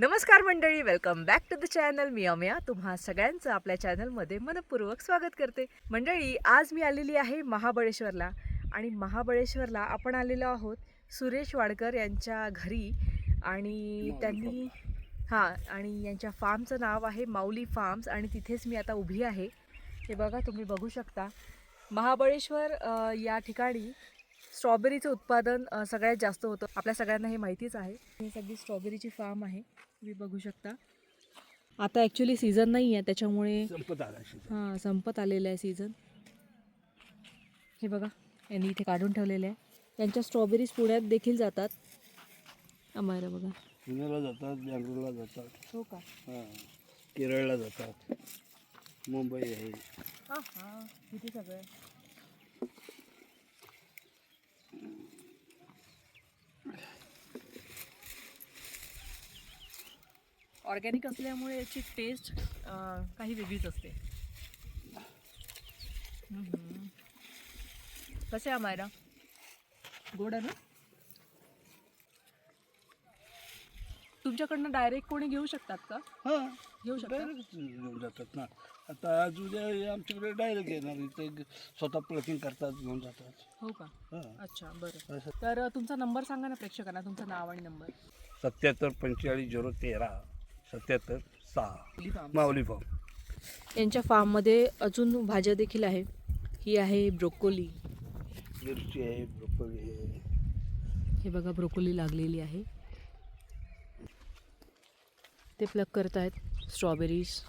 नमस्कार मंडळी welcome back to the channel मी अमया. तुम्हा सगळ्यांचं आपल्या चॅनलमध्ये मनपूर्वक स्वागत करते. मंडळी आज मी आलेली आहे महाबळेश्वरला. आणि महाबळेश्वरला आपण आलेलो आहोत सुरेश वाडकर यांच्या घरी. आणि त्यांनी हां आणि यांच्या फार्मचं नाव आहे माऊली फार्म्स आणि तिथेच मी आता उभी आहे. हे बघा तुम्ही बघू शकता. महाबळेश्वर अ, या ठिकाणी स्ट्रॉबेरीचं उत्पादन सगळ्यात जास्त होतं. आपल्या सगळ्यांना हे माहितीच आहे. ही सगळी स्ट्रॉबेरीची फार्म आहे. तुम्ही बघू शकता. आता ॲक्च्युली सीझन नाही आहे त्याच्यामुळे संपत आला. हां संपत आलेलं आहे सीझन हे बघा यांनी इथे काढून ठेवलेलं आहे. यांच्या स्ट्रॉबेरीज पुण्यात देखील जातात. आम्हाला बघा. पुण्याला जातात बँगलोरला जातात. हो का? हां केरळला जातात. मुंबई आहे. हां हां. किती सगळं ऑर्गॅनिक असल्यामुळे याची टेस्ट काही वेगळीच असते. कसे आहे मायरा? गोड आहे ना? तुमच्याकडनं डायरेक्ट कोणी घेऊ शकतात का? हां. घेऊ शकतात डायरेक्ट घेऊन जातात ना. आता आज उद्या हे आमच्याकडे डायरेक्ट येणार इथे ग- स्वतः प्लकिंग करतात घेऊन जातात. हो का? हां. अच्छा बरं. असं तर तुमचा नंबर सांगा ना प्रेक्षकांना तुमचं नाव आणि नंबर सत्याहत्तर पंचेचाळीस झिरो तेरा. सत्याहत्तर सहा. माऊली फॉर्म. यांच्या फार्ममध्ये अजून भाज्या देखील आहे. ही आहे ब्रोकोली. मिरची आहे ब्रोकोली आहे. हे बघा ब्रोकोली लागलेली आहे. ते प्लग करत आहेत स्ट्रॉबेरीज.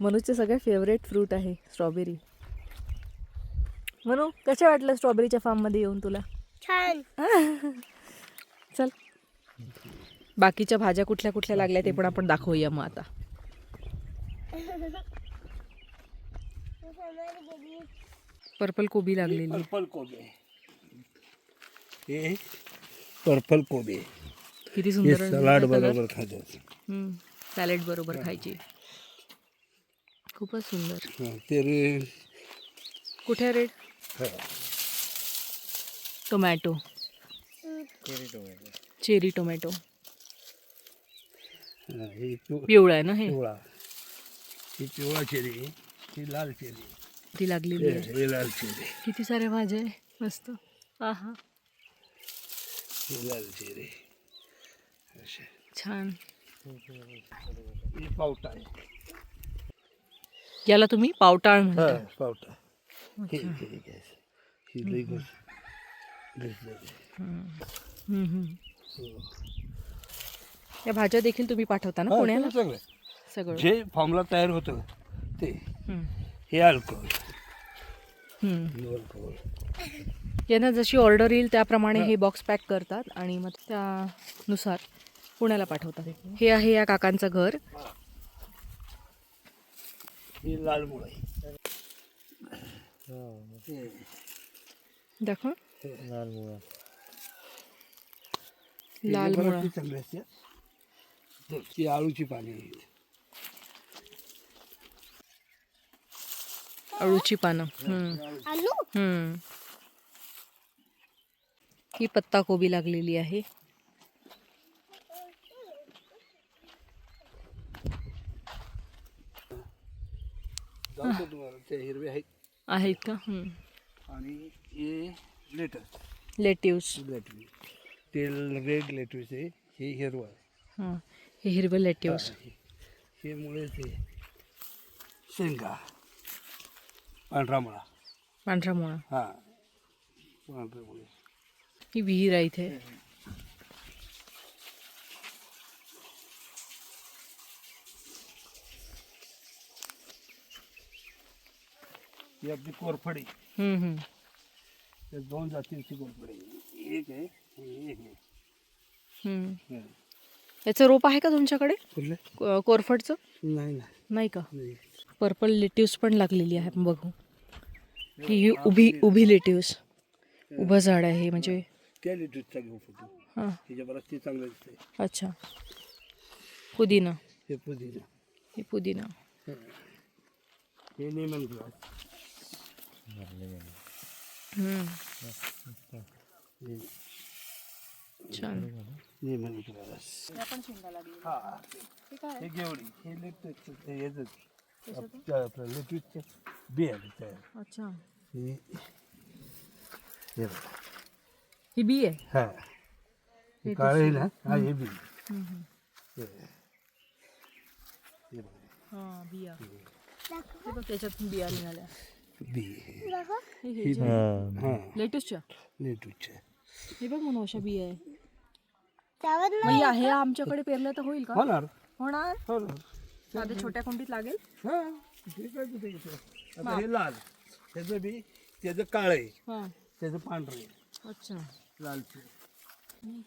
मनूचे सगळे फेवरेट फ्रूट आहे स्ट्रॉबेरी मनू कसे वाटलं स्ट्रॉबेरीच्या फार्ममध्ये येऊन तुला? छान. चल. बाकीच्या भाज्या कुठल्या कुठल्या लागल्या ते पण आपण दाखवूया मग आता. पर्पल कोबी लागलेली. पर्पल कोबी. हे पर्पल कोबी. किती सुंदर सलाड बरोबर खातात सॅलेड बरोबर खायची. खूपच सुंदर. हां ते रे. कुठे रेड टोमॅटो चेरी टोमॅटो. हाँ, हे पिव- पिवळा आहे ना हे? पिवळा. ही पिवळा चेरी ही लाल चेरी ती लागलेली आहे. हे लाल चेरी किती साऱ्या भाज्या आहे? मस्त. हा लाल चेरी असे छान. हे पावटा आहे. याला तुम्ही पावटाळ म्हणता. हाँ पावटा हे हे घ्यायचं. ही लई गोड घेतलेली. हम्म, हम्म. या भाज्या देखील तुम्ही पाठवता ना पुण्याला? सगळं सगळं. जे फॉर्मला तयार होतं ते हम्म, हे अल्कोहोल हम्म. अल्कोहोल यांना जशी ऑर्डर येईल त्याप्रमाणे हे. बॉक्स पॅक करतात आणि मग त्यानुसार पुण्याला पाठवतात. हे आहे या काकांचं घर. ही लाल मुळ हे दाखव. लाल मुळा. लाल मुळा. चांगली असते तर ती आळूची पाणी आहेत. अळूची पानं. हम्म, आलू? हम्म. ही पत्ता कोबी लागलेली आहे. हिरवे आहेत. आहेत का? हम्म. आणि हे लेटस लेटिव्स लेटवी ते रेड लेटवीस आहे हे हिरवं आहे. हां हे हिरवं लेटिव्स हा, हे- हे मुळे ते शेंगा पांढरा मुळा पांढरा मुळा हां पांढरे मुळे ही विहीर आहे इथे. ही आपली कोरफडी. हम्म, हम्म. त्या दोन जातीची कोरफडी. आहे एक आहे हम्म. याचं रोप आहे का तुमच्याकडे? को- कोरफडचं? नाही ना नाही का? नाही. पर्पल लेटिव्स पण लागलेली आहे आपण बघू. ही ही उभी उभी लेटिव्स उभं झाड आहे हे म्हणजे त्या लेटवीसचा घेऊ फोटो. हां. त्याच्या बरंच ते चांगलं दिसतंय अच्छा. पुदिना. हे पुदिना. हे पुदिना. हे लेमन ग्रास हम्म. हे छान हा. हे हे घेवडी. हे हे आपलं बी आहे तयार. अच्छा. हे हे बघा. ही बी आहे? हा. हे काळं आहे ना? हा हे बी. हे हे बघा. हा बिया. हे बघ त्याच्यातून बिया निघाल्या. बी हे हा. लेटेस्टच्या हे बघ म्हणून अशा बिया आहे. मग या- हे आमच्याकडे पेरलं तर होईल का? होणार. होणार? छोट्या कुंडीत लागेल? हा तिथे. आता हे लाल त्याचं बी त्याचं काळं आहे. हा. त्याचं पांढरं आहे. अच्छा. लालचं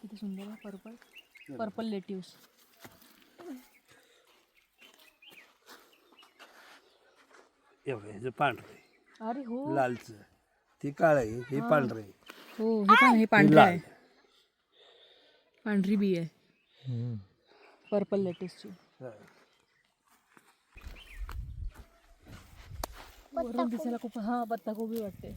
किती सुंदर आहे पर्पल. पर्पल लेटिव्स हे बघा ह्याचं पांढरं आहे. अरे हो. लालचं ते काळं आहे हे पांढरं आहे. हो हे पण हे हे पांढरं लाल आहे. पांढरी बी आहे पर्पल लेटेस्टची हा. वरून दिसायला खूप हा पत्ता कोबी वाटते.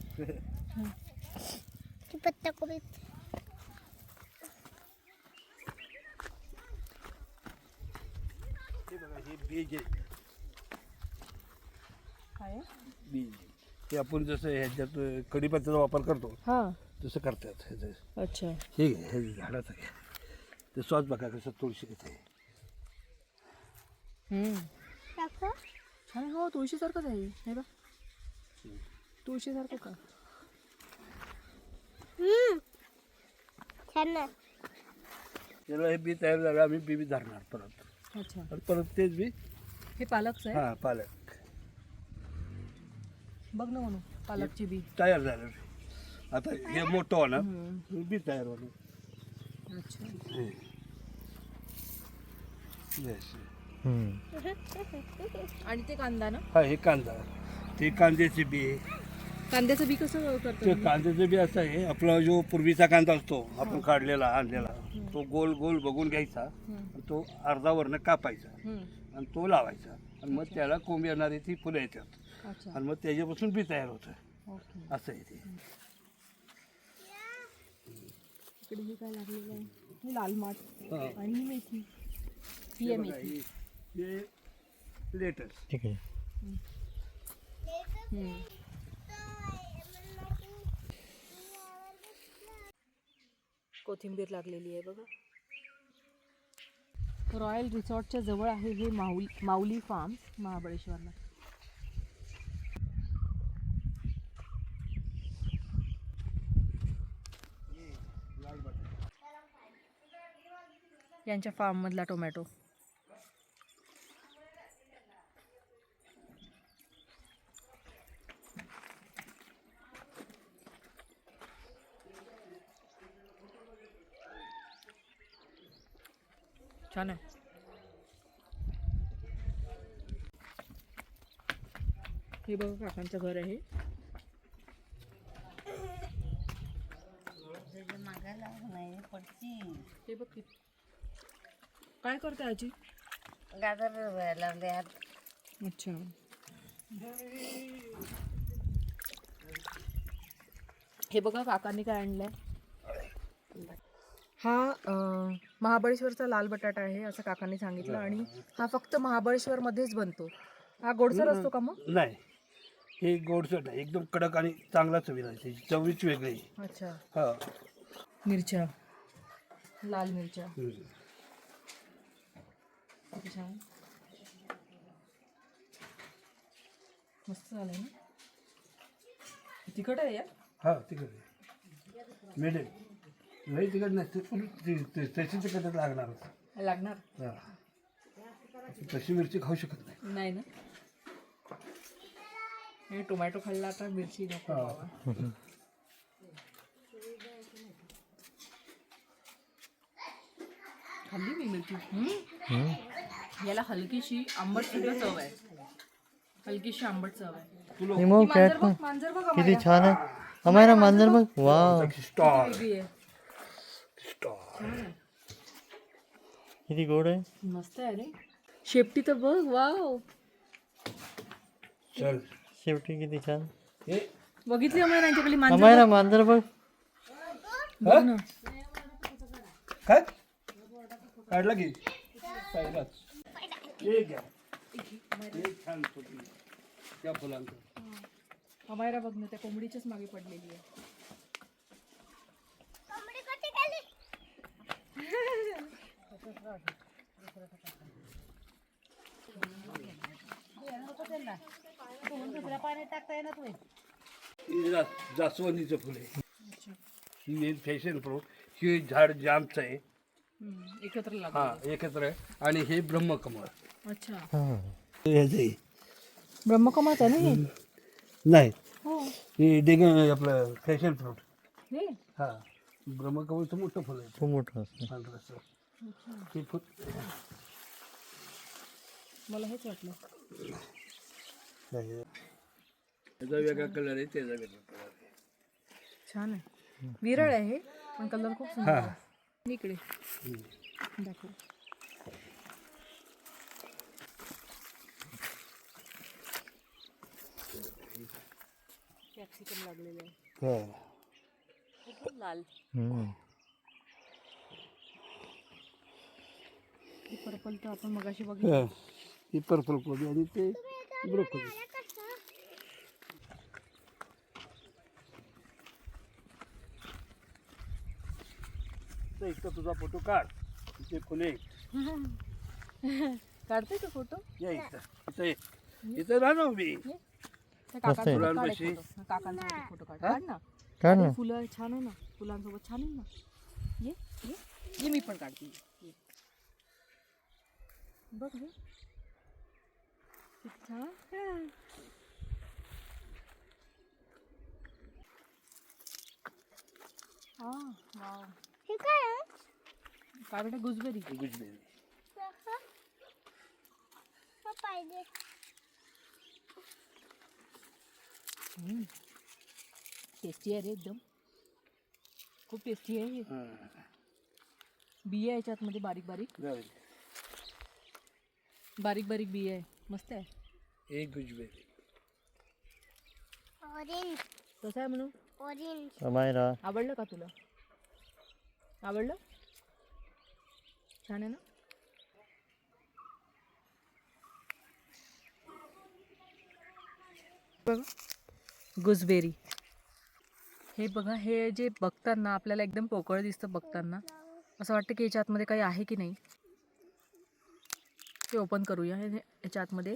बीज आहे. काय बीज. ते आपण जसं ह्याच्यात कढीपत्त्याचा वापर करतो हा. तसं करतात ह्याचं अच्छा. हे घे, हे झाडाचं घे. ते स्वच्छ बघा कसं तुळशी हम्म. दाखव छान हो तुळशीसारखंच आहे. हे बघ. तुळशीसारखं का हम्म. छान ना. त्याला हे बी तयार झालं आम्ही बी बी धरणार परत. अच्छा. आणि परत तेच बी? हे पालकचं आहे? हां पालक. बघ ना म्हणून पालकची बी. तयार झालं आता हे मोठं होणार. हे बी तयार होणार. आणि ते कांदा ना? हा हे कांदा. ते कांद्याचे बी. कांद्याचं बी कसं ते करतो कांद्याचं बी असं आहे आपला जो पूर्वीचा कांदा असतो आपण काढलेला आणलेला तो गोल गोल बघून घ्यायचा आणि तो अर्धावरनं कापायचा आणि तो लावायचा. आणि मग त्याला कोंब येणारी ती फुलं येतात. अच्छा. आणि मग त्याच्यापासून बी तयार होतं. ओके. असं आहे ते. इकडे हे काय लागलेलं आहे? हे लाल माठ हा. आणि ही मेथी. ही आहे हे मेथी. हे- हे लेटस. ठीक आहे. हम्म. कोथिंबीर लागलेली आहे बघा. रॉयल रिसॉर्टच्या जवळ आहे हे माऊली माऊली फार्म महाबळेश्वरला. यांच्या फार्ममधला टोमॅटो. छान आहे. हे बघा काकांचं घर आहे. हे बघ किती- काय करते आजी? गाजर लावले अच्छा. हे बघा काकांनी काय आणलंय. हा अं, महाबळेश्वरचा लाल बटाटा आहे असं काकांनी सांगितलं आणि हा फक्त महाबळेश्वरमध्येच बनतो. हा गोडसर असतो का मग? नाही. हे गोडसट आहे एकदम कडक आणि चांगला चवीला आहे त्याची चवीच वेगळी आहे. अच्छा. हा. मिरच्या. लाल मिरच्या. हम्म. किती छान मस्त झालंय ना? तिखट आहे यार हा तिकट आहे. मिळेल लई तिकट नाही ते पण त्याची तिकटच लागणार होतं लागणार? हा. तशी मिरची खाऊ शकत नाही. नाही ना? हे टोमॅटो खाल्ला आता मिरची नको हा. खाल्ली मी मिरची. याला हलकीशी आंबट सुद्धा चव आहे. हलकीशी आंबट चव आहे. निमो मांजर कॅट पण मांजर बघ किती. छान आहे. अमायरा मांजर बघ. वेगळी आहे. स्टॉल किती गोड आहे. मस्त आहे रे. शेपटी तर बघ वाव. चल. शेवटी किती छान. हे. बघितली मांजर अमायरा मांजर बघ. बघ ना. काय? काढला की? पहिलाच. एक घ्या एक छान फुटली त्या फुलांचं अमायरा बघ ना त्या कोंबडीच्याच मागे पडलेली आहे. ही जा- जास्वंदीचं फुल आहे. ही फॅशन फ्रूट. ही झाड जामचं आहे एकत्र लाग हा एकत्र आहे. आणि हे ब्रह्मकमळ. अच्छा. हां. ब्रह्मकमळच आहे ना हे? नाही. हो. हे डेग आपलं फॅशन फ्रूट हे? हा. ब्रह्मकमळचं मोठं फुल आहे. खूप मोठं असतं. पांढरं हे फुल. मला हेच वाटलं. त्याचा वेगळा कलर आहे त्याचा वेगळा कलर आहे. छान आहे. विरळ आहे हे पण कलर खूप सुंदर आहे. इकडे दाखव कॅप्सिकम लागलेलं आहे हा. खूप लाल. पर्पल तर आपण मगाशी बघितलं हा. ही पर्पल कोबी आणि ते ब्रोकोली तर इथं तुझा फ़ोटो काढ. इथे फुले काढते का फ़ोटो या इथं. इथं ये. इथं राहा ना उभी त्या काकांसोबत एक फ़ोटो काढ. काढ ना. काढ ना. फुलं छान आहे ना. फुलांसोबत छान आहे ना. ये ये. ये मी पण काढते. ये. बघ हे. किती छान. हा वाव. हे काय आहे? काय बेटा गुजबेरी. गुजबेरी पाहिजे. टेस्टी आहे रे एकदम. खूप टेस्टी आहे हे. हा. बिया आहे याच्यात मध्ये बारीक बारीक. जाऊ दे. बारीक बारीक बिया आहे. मस्त आहे. एक गुजबेरी. ऑरेंज कसं आहे म्हणून. ऑरेंज आवडलं का तुला? आवडलं? छान आहे ना? बघा गुजबेरी. हे बघा हे जे बघताना आपल्याला एकदम पोकळ दिसतं बघताना. असं वाटतं की याच्या आतमध्ये काही आहे की नाही? ते ओपन करूया. हे याच्या आतमध्ये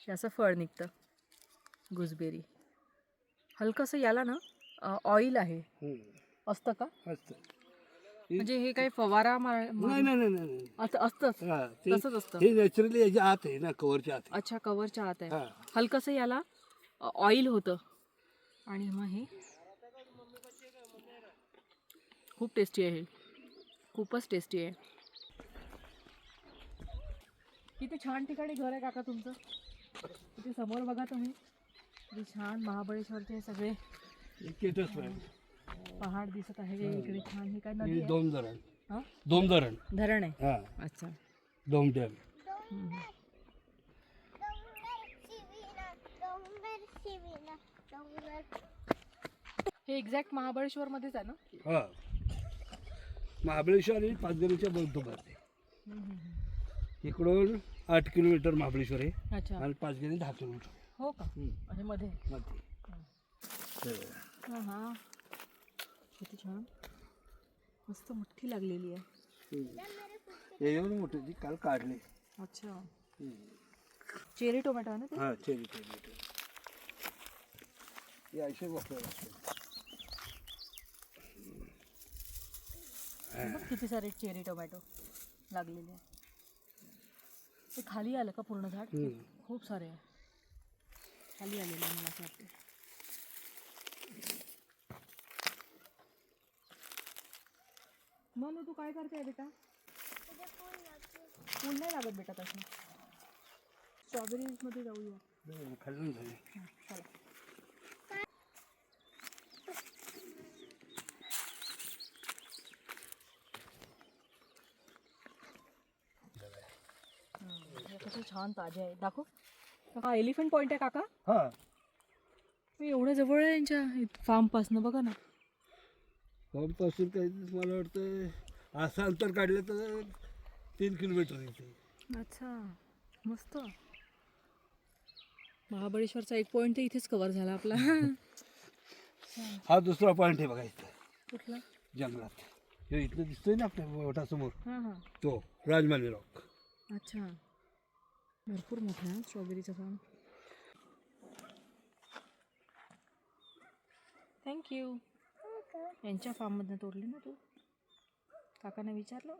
हे असं फळ निघतं. गुजबेरी. हलकंसं याला ना ऑइल आहे. हम्म. असतं का? मस्त म्हणजे हे काही फवारा मार- नाही नाही नाही नाही असं असतंच. हा, ते- तसंच असतं. हे नॅचरली याच्या आत आहे ना कवरच्या आत आहे. अच्छा कवरच्या आत आहे. हा. हलकंसं याला ऑइल होतं. आणि मग हे खूप टेस्टी आहे हे. खूपच टेस्टी आहे. किती छान ठिकाणी घर आहे काका तुमचं. किती समोर बघा तुम्ही. किती छान महाबळेश्वरचे सगळे. केटस आहे. पहाड दिसत आहे इकडे छान. हे काय हे नदी आहे? दोन धरण. हा? दोन धरण. धरण आहे. हा. अच्छा. दोन डोंगर हे एक्झॅक्ट महाबळेश्वर मध्येच आहे ना? हा. महाबळेश्वर आणि पाचगणीच्या बौद्ध भरते इकडून आठ किलोमीटर महाबळेश्वर आहे अच्छा. आणि पाचगणी दहा किलोमीटर. हो का? मध्ये? मध्ये. हा हा. छान मस्त मोठी लागलेली आहे. हे एवढं मोठं ती काल काढले. अच्छा. चेरी टोमॅटो आहे ना ते? हा चेरी टोमॅटो. हे असे वापरायला लागतात. बघ किती सारे चेरी टोमॅटो लागलेले आहे. ते खाली आलं का पूर्ण झाड? हम्म. खूप सारे आहे. खाली आलेलं आहे मला असं वाटतं मग तू काय करते बेटा? फुल नाही लागत बेटा तसं. स्ट्रॉबेरीजमध्ये जाऊया. झाले. चला. हे कसे छान ताजे आहे दाखव. हा एलिफंट पॉईंट आहे काका. हा. मी एवढं जवळ आहे यांच्या फार्म पासनं बघा ना. पासून काही मला वाटतं असं अंतर काढलं तर तीन किलोमीटर येते. अच्छा मस्त. महाबळेश्वरचा एक पॉईंट इथेच कव्हर झाला आपला. हा दुसरा पॉईंट आहे बघायचा कुठला? जंगलात. हे इथलं दिसतोय ना आपल्या हां हां. तो राजमाली रॉक अच्छा. भरपूर मोठा आहे स्ट्रॉबेरीचा फार्म थँक्यू यांच्या फार्ममधनं तोडली ना तू? काकांना विचारलं.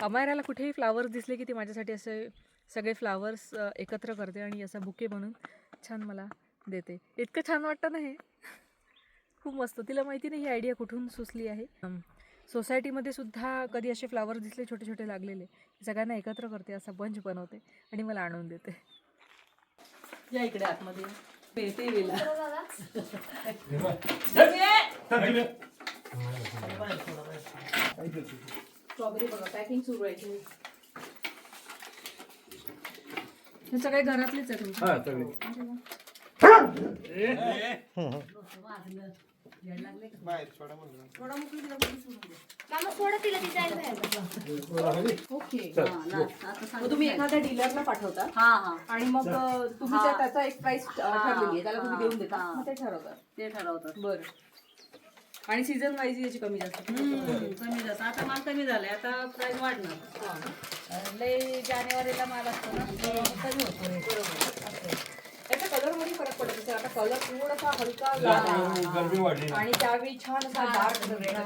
अमायराला कुठेही फ्लावर्स दिसले की ती माझ्यासाठी असे सगळे फ्लावर्स एकत्र करते आणि असा बुके बनवून छान मला देते. इतकं छान वाटतं ना हे? खूप मस्त. तिला माहिती नाही ही आयडिया कुठून सुचली आहे. सोसायटीमध्ये सुद्धा कधी असे फ्लावर दिसले छोटे छोटे लागलेले. सगळ्यांना एकत्र करते असा बंच बनवते आणि मला आणून देते. या इकडे आतमध्ये. स्ट्रॉबेरी बघा पॅकिंग सुरू आहे हे सगळे घरातलेच आहे तुमच्या सगळे मामा सोडा तिला ती जायला बाहेर. ओके. मग तुम्ही एखाद्या डीलरला पाठवता आणि मग अ, तुम्ही त्या- त्याचा एक प्राइस ठरलेली आहे त्याला तुम्ही देऊन देता. मग ते ठरवतात. ते ठरवतात. बरं. आणि सीझन वाईज याची कमी जास्त कमी जास्त. आता माल कमी झालाय. आता प्राइस वाढणार. लय जानेवारीला माल असतो ना. तो कमी होतो मध्ये फरक पडत असेल आता कलर थोडासा हलका लाल. आहे. गरमी वाढली आणि त्यावेळी छान असा डार्क रेड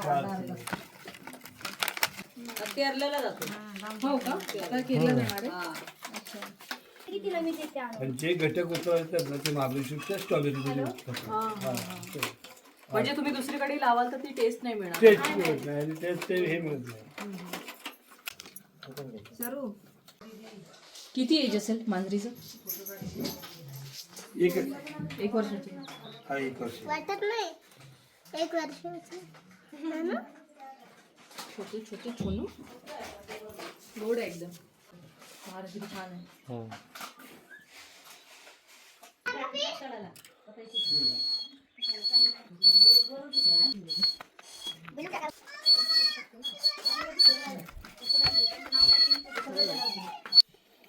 जातो. हो का? आता केलं जाणार आहे? हा. कितीला मी देते आणून? आणि जे घटक उतरवतात ना ते महाबळेश्वरच्या स्ट्रॉबेरीमध्ये उतरतात म्हणजे तुम्ही दुसरीकडे लावाल तर ती टेस्ट नाही मिळणार. तेच मिळत नाही आणि तेच ते हे मिळत नाही. सरू किती एज असेल मांजरीचं? एक एक वर्षाची. हा एक वर्ष. वाटत नाही? एक वर्षाची हा ना? छोटे छोटे छोनू. गोड आहे एकदम. फार किती छान आहे. हो.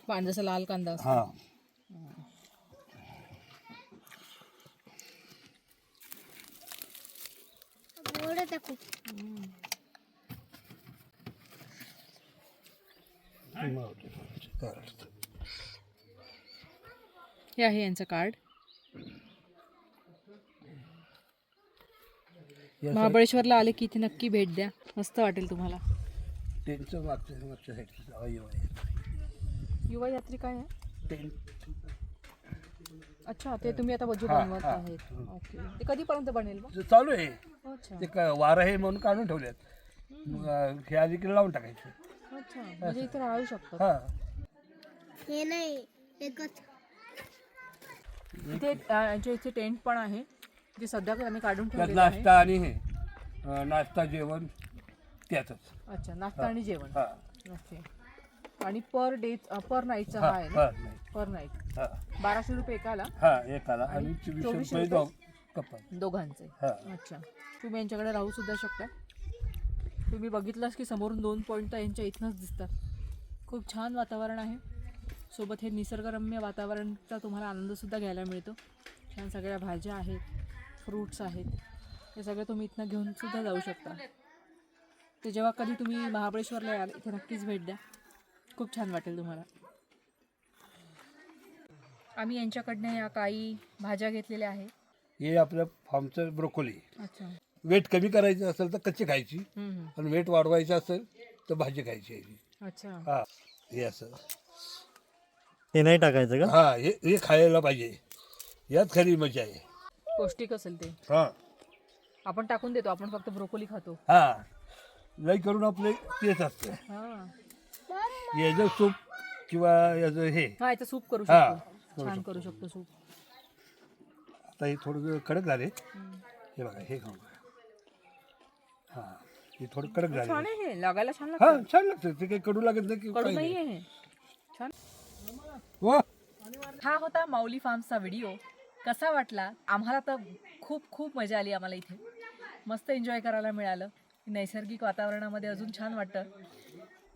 पांढरासा लाल कांदा असतो. हा आहे खूप हे आहे यांचं कार्ड महाबळेश्वरला आले की इथे नक्की भेट द्या. मस्त वाटेल तुम्हाला. टेंटचं मागच्या मागच्या साईडचं युवा यात्री. काय आहे? अच्छा ते तुम्ही आता वजू हा, बनवत हा. आहेत. ओके. ते कधीपर्यंत बनेल चालू आहे. ते क- वारं आहे म्हणून काढून ठेवल्यात मग अं, हे आधी की लावून टाकायचं. अच्छा म्हणजे इथे राहू शकतो हा. हे नाही एकच. इथे अं, जे इथे टेंट पण आहे जे सध्या आम्ही काढून त्यात ठेवलेलं आहे. नाश्ता आणि हे अं, नाश्ता जेवण त्यातच. अच्छा नाश्ता आणि जेवण. हा. ओके. आणि पर डे पर नाईटचा हा हा आहे ना? हा नाही पर नाईट. हा. बाराशे रुपये एकाला? हा एकाला. आणि आणि चोवीसशे चोवीसशे रुपये कपल. दोघांचे. हा. अच्छा. तुम्ही यांच्याकडे राहू सुद्धा शकता. तुम्ही बघितलंस की समोरून दोन पॉईंट तर यांच्या इथनंच दिसतात. खूप छान वातावरण आहे. सोबत हे निसर्गरम्य वातावरणाचा तुम्हाला आनंदसुद्धा घ्यायला मिळतो. छान सगळ्या भाज्या आहेत फ्रूट्स आहेत. हे सगळं तुम्ही इथनं घेऊन सुद्धा जाऊ शकता. ते जेव्हा कधी तुम्ही महाबळेश्वरला याल इथे नक्कीच भेट द्या. खूप छान वाटेल तुम्हाला. आम्ही यांच्याकडनं या काही भाज्या घेतलेल्या आहेत. हे आपल्या फार्मचं ब्रोकोली. अच्छा. वेट कमी करायचं असेल तर कच्ची खायची. हम्म. आणि वेट वाढवायचं असेल तर भाजी खायची याची अच्छा. हा हे असं. ते नाही टाकायचं का? हा हे हे खायला पाहिजे. यात खरी मजा आहे. पौष्टिक असेल ते. हा. आपण टाकून देतो आपण फक्त ब्रोकोली खातो. हा. लई करून आपले तेच असतं. हा. याचं सूप किंवा याचं हे. हा याचं सूप करू हा, शकतो. करू छान. करू शकतो सूप. आता हे थोडं कडक झाले. हे बघा हे खाऊ हा हे थोडं कडक छान झाले. आहे हे. लागायला छान हा लागतं. छान लागतं. ते काही कडू लागत नाही की कडू काही नाही नाही. आहे हे. छान. वा. हा होता माऊली फार्मचा व्हिडिओ. कसा वाटला? आम्हाला तर खूप खूप मजा आली आम्हाला इथे. मस्त एन्जॉय करायला मिळालं. नैसर्गिक वातावरणामध्ये अजून छान वाटतं.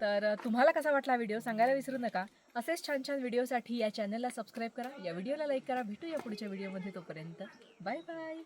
तर तुम्हाला कसा वाटला व्हिडिओ? सांगायला विसरू नका. असेच छान छान व्हिडिओसाठी या चॅनलला सबस्क्राईब करा या व्हिडिओला लाईक करा भेटू या पुढच्या व्हिडिओमध्ये तोपर्यंत. Bye bye.